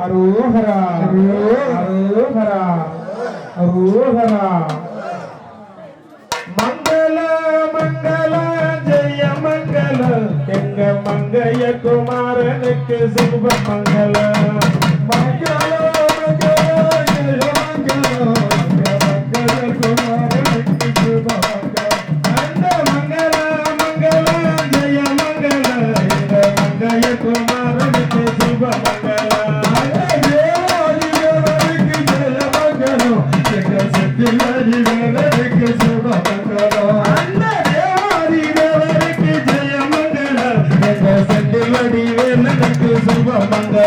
அரோஹரா அரோஹரா அரோஹரா மங்கள மங்கள ஜெய மங்கள. எங்க மங்கைய குமாரனுக்கு சிவ மங்கள.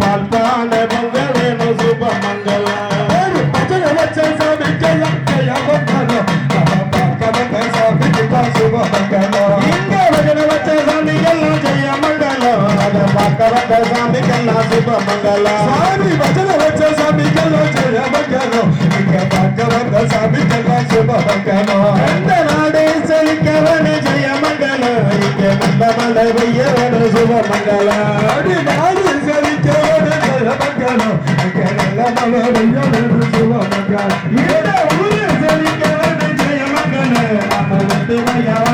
பால்பான மங்களேன சுப மங்கள ஒரு பச்சன வச்ச சாமிக்கு அக்கைய மங்கள பால்பான சாமிக்கு சுப மங்கள இங்க வச்சன வச்ச சாமி எல்லாம் ஜெய மங்கள பாக்கரத சாமிக்கு எல்லாம் சுப மங்கள சாமி வச்சன வச்ச சாமிக்கு எல்லாம் ஜெய மங்கள இங்க பாக்கரத சாமிக்கு எல்லாம் சுப கடல மலரைய வென்று சிவமகா இட ஊரு செலிக்கலனை ஜெயமகனே அமர்த்து வையவா